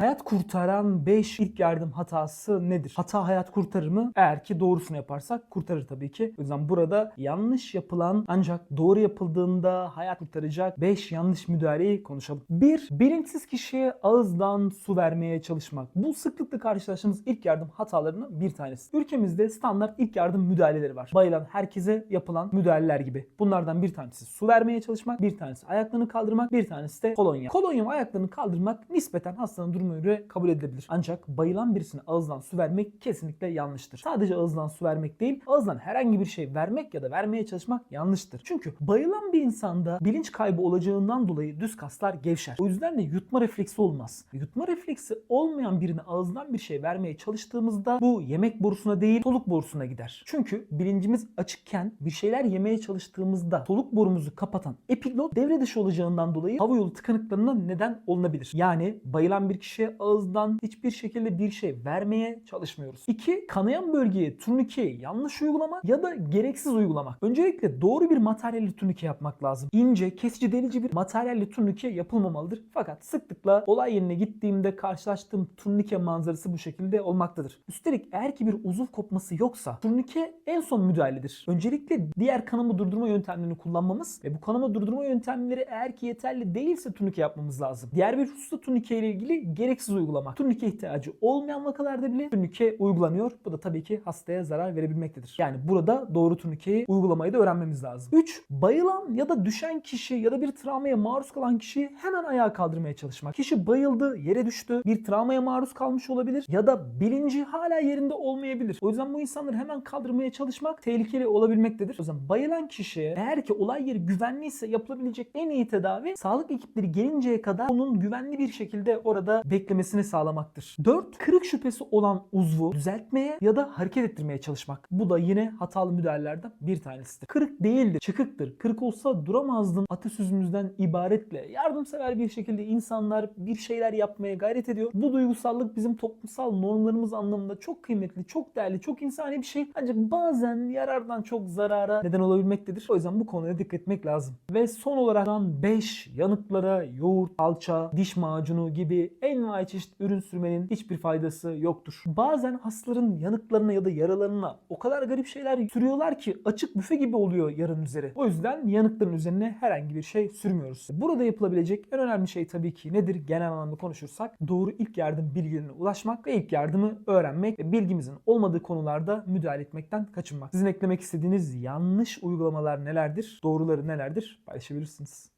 Hayat kurtaran 5 ilk yardım hatası nedir? Hata hayat kurtarır mı? Eğer ki doğrusunu yaparsak kurtarır tabii ki. O yüzden burada yanlış yapılan ancak doğru yapıldığında hayat kurtaracak 5 yanlış müdahaleyi konuşalım. 1. Bilinçsiz kişiye ağızdan su vermeye çalışmak. Bu sıklıkla karşılaştığımız ilk yardım hatalarından bir tanesi. Ülkemizde standart ilk yardım müdahaleleri var. Bayılan herkese yapılan müdahaleler gibi. Bunlardan bir tanesi su vermeye çalışmak, bir tanesi ayaklarını kaldırmak, bir tanesi de kolonya. Kolonya ayaklarını kaldırmak nispeten hastanın durumuna göre kabul edilebilir. Ancak bayılan birisine ağızdan su vermek kesinlikle yanlıştır. Sadece ağızdan su vermek değil, ağızdan herhangi bir şey vermek ya da vermeye çalışmak yanlıştır. Çünkü bayılan bir insanda bilinç kaybı olacağından dolayı düz kaslar gevşer. O yüzden de yutma refleksi olmaz. Yutma refleksi olmayan birine ağızdan bir şey vermeye çalıştığımızda bu yemek borusuna değil soluk borusuna gider. Çünkü bilincimiz açıkken bir şeyler yemeye çalıştığımızda soluk borumuzu kapatan epiglot devre dışı olacağından dolayı hava yolu tıkanıklarına neden olunabilir. Yani bayılan bir kişiye ağızdan hiçbir şekilde bir şey vermeye çalışmıyoruz. 2. Kanayan bölgeye turnikeyi yanlış uygulamak ya da gereksiz uygulamak. Öncelikle doğru bir materyalli turnike yapmak lazım. İnce, kesici, delici bir materyalli turnike yapılmamalıdır. Fakat sıklıkla olay yerine gittiğimde karşılaştığım turnike manzarası bu şekilde olmaktadır. Üstelik eğer ki bir uzuv kopması yoksa turnike en son müdahaledir. Öncelikle diğer kanama durdurma yöntemlerini kullanmamız ve bu kanama durdurma yöntemleri eğer ki yeterli değilse turnike yapmamız lazım. Diğer bir hususta turnike ile ilgili gereksiz uygulamak. Turnike ihtiyacı olmayan vakalarda bile turnike uygulanıyor. Bu da tabii ki hastaya zarar verebilmektedir. Yani burada doğru turnikeyi uygulamayı da öğrenmemiz lazım. 3. Bayılan ya da düşen kişi ya da bir travmaya maruz kalan kişiyi hemen ayağa kaldırmaya çalışmak. Kişi bayıldı, yere düştü, bir travmaya maruz kalmış olabilir ya da bilinci hala yerinde olmayabilir. O yüzden bu insanları hemen kaldırmaya çalışmak tehlikeli olabilmektedir. O yüzden bayılan kişiye eğer ki olay yeri güvenliyse yapılabilecek en iyi tedavi sağlık ekipleri gelinceye kadar onun güvenli bir şekilde orada beklemesini sağlamaktır. 4. Kırık şüphesi olan uzvu düzeltmeye ya da hareket ettirmeye çalışmak. Bu da yine hatalı müdahalelerden bir tanesidir. Kırık değildir, çıkıktır. Kırık olsa duramazdın atasözümüzden ibaretle yardımsever bir şekilde insanlar bir şeyler yapmaya gayret ediyor. Bu duygusallık bizim toplumsal normlarımız anlamında çok kıymetli, çok değerli, çok insani bir şey. Ancak bazen yarardan çok zarara neden olabilmektedir. O yüzden bu konuya dikkat etmek lazım. Ve son olarak 5 yanıklara yoğurt, salça, diş macunu gibi envai çeşit ürün sürmenin hiçbir faydası yoktur. Bazen hastaların yanıklarına ya da yaralarına o kadar garip şeyler sürüyorlar ki açık büfe gibi oluyor yaranın üzeri. O yüzden yanıkların üzerine herhangi bir şey sürmüyoruz. Burada yapılabilecek en önemli şey tabii ki nedir? Genel anlamda konuşursak doğru ilk yardım bilgilerine ulaşmak ve ilk yardımı öğrenmek ve bilgimizin olmadığı konularda müdahale etmekten kaçınmak. Sizin eklemek istediğiniz yanlış uygulamalar nelerdir? Doğruları nelerdir? Paylaşabilirsiniz.